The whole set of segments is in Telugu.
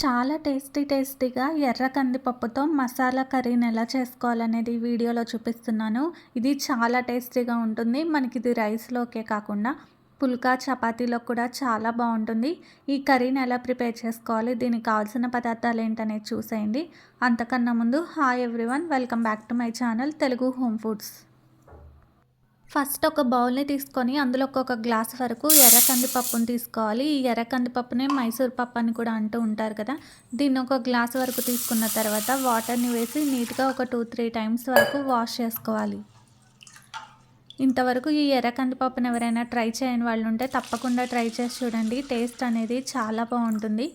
చాలా టేస్టీ టేస్టీగా ఎర్ర కందిపప్పుతో మసాలా కర్రీని ఎలా చేసుకోవాలనేది వీడియోలో చూపిస్తున్నాను. ఇది చాలా టేస్టీగా ఉంటుంది. మనకి ఇది రైస్లోకే కాకుండా పుల్కా చపాతీలో కూడా చాలా బాగుంటుంది. ఈ కర్రీని ఎలా ప్రిపేర్ చేసుకోవాలి దీనికి కావాల్సిన పదార్థాలు ఏంటనేది చూసేయండి. అంతకన్నా ముందు hi everyone welcome back to my channel Telugu home foods. First ఒక బౌల్ని తీసుకొని అందులో ఒక గ్లాస్ వరకు ఎర్ర కందిపప్పును తీసుకోవాలి. ఈ ఎర్ర కందిపప్పునే మైసూర్ పప్పు అని కూడా అంటూ ఉంటారు కదా. దీన్ని ఒక గ్లాస్ వరకు తీసుకున్న తర్వాత వాటర్ని వేసి నీట్గా ఒక టూ త్రీ టైమ్స్ వరకు వాష్ చేసుకోవాలి. ఇంతవరకు ఈ ఎర్ర కందిపప్పుని ఎవరైనా ట్రై చేయని వాళ్ళు ఉంటే తప్పకుండా ట్రై చేసి చూడండి. టేస్ట్ అనేది చాలా బాగుంటుంది.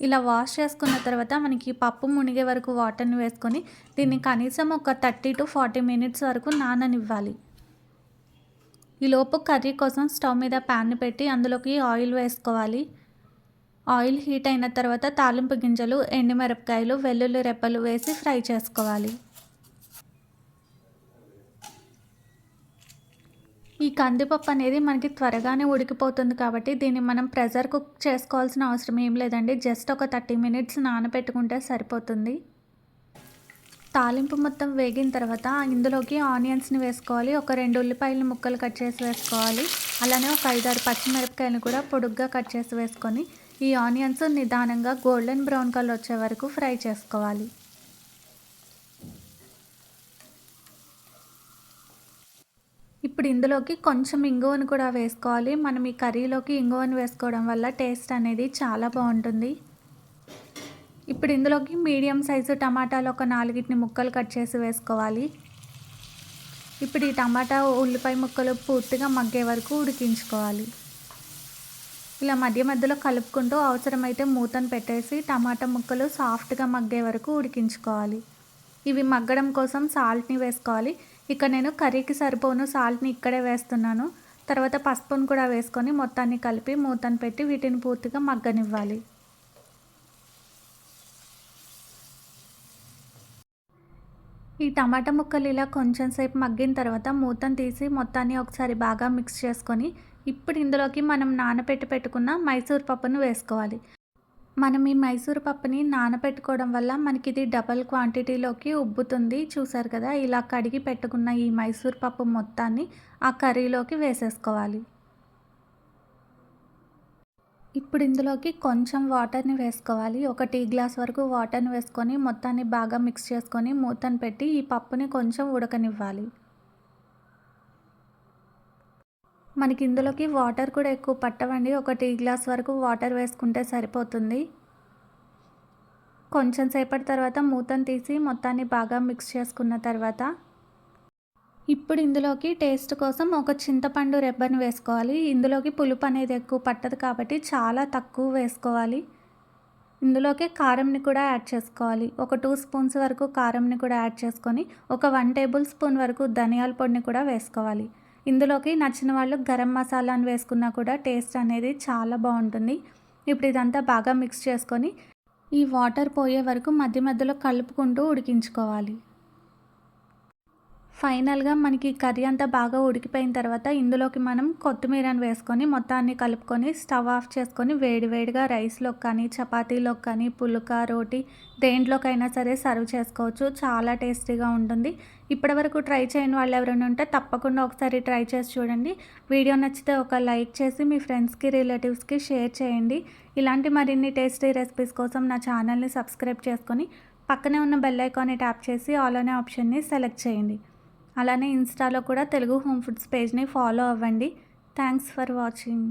ఇలా వాష్ చేసుకున్న తర్వాత మనకి పప్పు మునిగే వరకు వాటర్ని వేసుకొని దీన్ని కనీసం ఒక థర్టీ టు ఫార్టీ మినిట్స్ వరకు నాననివ్వాలి. ఈలోపు కర్రీ కోసం స్టవ్ మీద ప్యాన్ని పెట్టి అందులోకి ఆయిల్ వేసుకోవాలి. ఆయిల్ హీట్ అయిన తర్వాత తాలింపు గింజలు ఎండుమిరపకాయలు వెల్లుల్లి రెప్పలు వేసి ఫ్రై చేసుకోవాలి. ఈ కందిపప్పు అనేది మనకి త్వరగానే ఉడికిపోతుంది కాబట్టి దీన్ని మనం ప్రెజర్ కుక్ చేసుకోవాల్సిన అవసరం ఏం లేదండి. జస్ట్ ఒక థర్టీ మినిట్స్ నానబెట్టుకుంటే సరిపోతుంది. తాలింపు మొత్తం వేగిన తర్వాత ఇందులోకి ఆనియన్స్ని వేసుకోవాలి. ఒక రెండు ఉల్లిపాయలు ముక్కలు కట్ చేసి వేసుకోవాలి. అలానే ఒక ఐదారు పచ్చిమిరపకాయలు కూడా పొడుగ్గా కట్ చేసి వేసుకొని ఈ ఆనియన్స్ నిదానంగా గోల్డెన్ బ్రౌన్ కలర్ వచ్చే వరకు ఫ్రై చేసుకోవాలి. ఇప్పుడు ఇందులోకి కొంచెం ఇంగువను కూడా వేసుకోవాలి. మనం ఈ కర్రీలోకి ఇంగువను వేసుకోవడం వల్ల టేస్ట్ అనేది చాలా బాగుంటుంది. ఇప్పుడు ఇందులోకి మీడియం సైజు టమాటాలు ఒక నాలుగిటిని ముక్కలు కట్ చేసి వేసుకోవాలి. ఇప్పుడు ఈ టమాటా ఉల్లిపాయ ముక్కలు పూర్తిగా మగ్గే వరకు ఉడికించుకోవాలి. ఇలా మధ్య మధ్యలో కలుపుకుంటూ అవసరమైతే మూతను పెట్టేసి టమాటా ముక్కలు సాఫ్ట్గా మగ్గే వరకు ఉడికించుకోవాలి. ఇవి మగ్గడం కోసం సాల్ట్ని వేసుకోవాలి. ఇక నేను కర్రీకి సరిపోను సాల్ట్ని ఇక్కడే వేస్తున్నాను. తర్వాత పసుపును కూడా వేసుకొని మొత్తాన్ని కలిపి మూతను పెట్టి వీటిని పూర్తిగా మగ్గనివ్వాలి. ఈ టమాటా ముక్కలు ఇలా కొంచెం సేపు మగ్గిన తర్వాత మూతను తీసి మొత్తాన్ని ఒకసారి బాగా మిక్స్ చేసుకొని ఇప్పుడు ఇందులోకి మనం నానబెట్టి పెట్టుకున్న మైసూర్ పప్పును వేసుకోవాలి. మనం ఈ మైసూర్ పప్పుని నానబెట్టుకోవడం వల్ల మనకి ఇది డబల్ క్వాంటిటీలోకి ఉబ్బుతుంది. చూసారు కదా ఇలా కడిగి పెట్టుకున్న ఈ మైసూర్ పప్పు మొత్తాన్ని ఆ కర్రీలోకి వేసేసుకోవాలి. ఇప్పుడు ఇందులోకి కొంచెం వాటర్ని వేసుకోవాలి. ఒక టీ గ్లాస్ వరకు వాటర్ని వేసుకొని మొత్తాన్ని బాగా మిక్స్ చేసుకొని మూతను పెట్టి ఈ పప్పుని కొంచెం ఉడకనివ్వాలి. మనకి ఇందులోకి వాటర్ కూడా ఎక్కువ పట్టవండి. ఒక టీ గ్లాస్ వరకు వాటర్ వేసుకుంటే సరిపోతుంది. కొంచెం సేపటి తర్వాత మూతను తీసి మొత్తాన్ని బాగా మిక్స్ చేసుకున్న తర్వాత ఇప్పుడు ఇందులోకి టేస్ట్ కోసం ఒక చింతపండు రెబ్బను వేసుకోవాలి. ఇందులోకి పులుపు అనేది ఎక్కువ పట్టదు కాబట్టి చాలా తక్కువ వేసుకోవాలి. ఇందులోకి కారంని కూడా యాడ్ చేసుకోవాలి. ఒక టూ స్పూన్స్ వరకు కారంని కూడా యాడ్ చేసుకొని ఒక వన్ టేబుల్ స్పూన్ వరకు ధనియాల పొడిని కూడా వేసుకోవాలి. ఇందులోకి నచ్చిన వాళ్ళు గరం మసాలాను వేసుకున్నా కూడా టేస్ట్ అనేది చాలా బాగుంటుంది. ఇప్పుడు ఇదంతా బాగా మిక్స్ చేసుకొని ఈ వాటర్ పోయే వరకు మధ్య మధ్యలో కలుపుకుంటూ ఉడికించుకోవాలి. ఫైనల్గా మనకి కర్రీ అంతా బాగా ఉడికిపోయిన తర్వాత ఇందులోకి మనం కొత్తిమీరని వేసుకొని మొత్తాన్ని కలుపుకొని స్టవ్ ఆఫ్ చేసుకొని వేడివేడిగా రైస్లోకి కానీ చపాతీలోకి కానీ పుల్కా రోటీ దేంట్లోకైనా సరే సర్వ్ చేసుకోవచ్చు. చాలా టేస్టీగా ఉంటుంది. ఇప్పటివరకు ట్రై చేయని వాళ్ళు ఎవరైనా ఉంటే తప్పకుండా ఒకసారి ట్రై చేసి చూడండి. వీడియో నచ్చితే ఒక లైక్ చేసి మీ ఫ్రెండ్స్కి రిలేటివ్స్కి షేర్ చేయండి. ఇలాంటి మరిన్ని టేస్టీ రెసిపీస్ కోసం నా ఛానల్ని సబ్స్క్రైబ్ చేసుకొని పక్కనే ఉన్న బెల్ ఐకాన్ని ట్యాప్ చేసి ఆల్ అనే ఆప్షన్ని సెలెక్ట్ చేయండి. అలానే ఇన్స్టాలో కూడా తెలుగు హోమ్ ఫుడ్స్ పేజ్ని ఫాలో అవ్వండి. Thanks for watching.